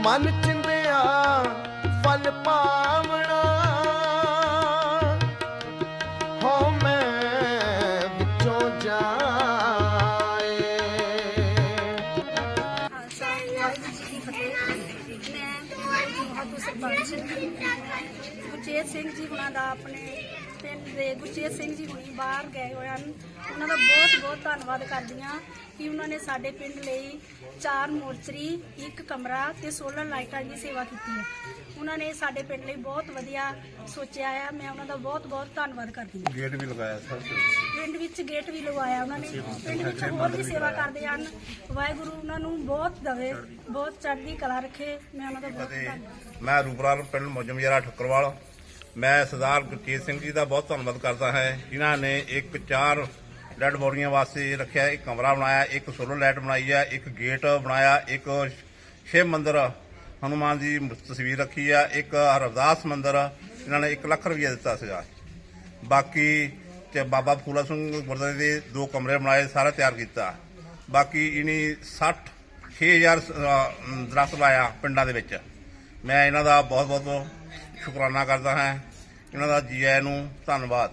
ਮਨ ਚਿੰਦਿਆ ਫਲ ਪਾਵਣਾ ਹੋ ਮੈਂ ਵਿੱਚੋਂ ਜਾਏ ਮੈਂ ਮਹਾਤੂ ਸਰਪੰਚ ਗੁਰਚੇਤ ਸਿੰਘ ਜੀ ਹੁਣਾਂ ਦਾ ਆਪਣੇ ਦੇ ਗੁਰਚੇਤ ਸਿੰਘ ਜੀ ਹੁਣੀ ਬਾਹਰ ਗਏ ਹੋਏ ਹਨ। ਉਹਨਾਂ ਦਾ ਬਹੁਤ ਬਹੁਤ ਧੰਨਵਾਦ ਕਰਦੀ ਹਾਂ ਕਿ ਉਹਨਾਂ ਨੇ ਸਾਡੇ ਪਿੰਡ ਲਈ ਚਾਰ ਮੋਰਚਰੀ ਇੱਕ ਕਮਰਾ ਤੇ ਸੋਲਰ ਲਾਈਟਾਂ ਦੀ ਸੇਵਾ ਕੀਤੀ ਹੈ। ਉਹਨਾਂ ਨੇ ਸਾਡੇ ਪਿੰਡ ਲਈ ਬਹੁਤ ਵਧੀਆ ਸੋਚਿਆ ਹੈ। ਮੈਂ ਉਹਨਾਂ ਦਾ ਬਹੁਤ ਬਹੁਤ ਧੰਨਵਾਦ ਕਰਦੀ ਹਾਂ। ਗੇਟ ਵੀ ਲਗਾਇਆ ਸਰ। ਪਿੰਡ ਵਿੱਚ ਗੇਟ ਵੀ ਲਗਵਾਇਆ ਉਹਨਾਂ ਨੇ। ਪਿੰਡ ਵਿੱਚ ਹੋਰ ਵੀ ਸੇਵਾ ਕਰਦੇ ਹਨ। ਵਾਹਿਗੁਰੂ ਉਹਨਾਂ ਨੂੰ ਬਹੁਤ ਦਵੇ ਬਹੁਤ ਚੜ੍ਹਦੀ ਕਲਾ ਰੱਖੇ। ਮੈਂ ਉਹਨਾਂ ਦਾ ਬਹੁਤ ਧੰਨਵਾਦ ਮੈਂ ਰੂਪਲਾਲ ਪਿੰਡ ਮੋਜਮਜਰਾ ਠੱਕਰਵਾਲ। ਮੈਂ ਸਰਦਾਰ ਗੁਰਜੀਤ ਸਿੰਘ ਜੀ ਦਾ ਬਹੁਤ ਧੰਨਵਾਦ ਕਰਦਾ ਹਾਂ, ਜਿਨ੍ਹਾਂ ਨੇ ਇੱਕ ਚਾਰ ਡੈਡ ਬੋਡੀਆਂ ਵਾਸਤੇ ਰੱਖਿਆ, ਇੱਕ ਕਮਰਾ ਬਣਾਇਆ, ਇੱਕ ਸੋਲਰ ਲਾਈਟ ਬਣਾਈ ਹੈ, ਇੱਕ ਗੇਟ ਬਣਾਇਆ, ਇੱਕ ਸ਼ਿਵ ਮੰਦਿਰ, ਹਨੂਮਾਨ ਜੀ ਦੀ ਤਸਵੀਰ ਰੱਖੀ ਆ ਇੱਕ ਹਰਦਾਸ ਮੰਦਿਰ ਇਹਨਾਂ ਨੇ 1 ਲੱਖ ਰੁਪਏ ਦਿੱਤਾ ਸੀਗਾ। ਬਾਕੀ ਤੇ ਬਾਬਾ ਫੂਲਾ ਸਿੰਘ ਗੁਰਦੁਆਰੇ ਦੇ ਦੋ ਕਮਰੇ ਬਣਾਏ, ਸਾਰਾ ਤਿਆਰ ਕੀਤਾ। ਬਾਕੀ ਇਨੀ 60 6000 ਦਰਖਤ ਲਾਇਆ ਪਿੰਡਾਂ ਦੇ ਵਿੱਚ। ਮੈਂ ਇਹਨਾਂ ਦਾ ਬਹੁਤ ਬਹੁਤ ਸ਼ੁਕਰਾਨਾ ਕਰਦਾ ਹਾਂ। ਇਹਨਾਂ ਦਾ ਜੀ ਨੂੰ ਧੰਨਵਾਦ।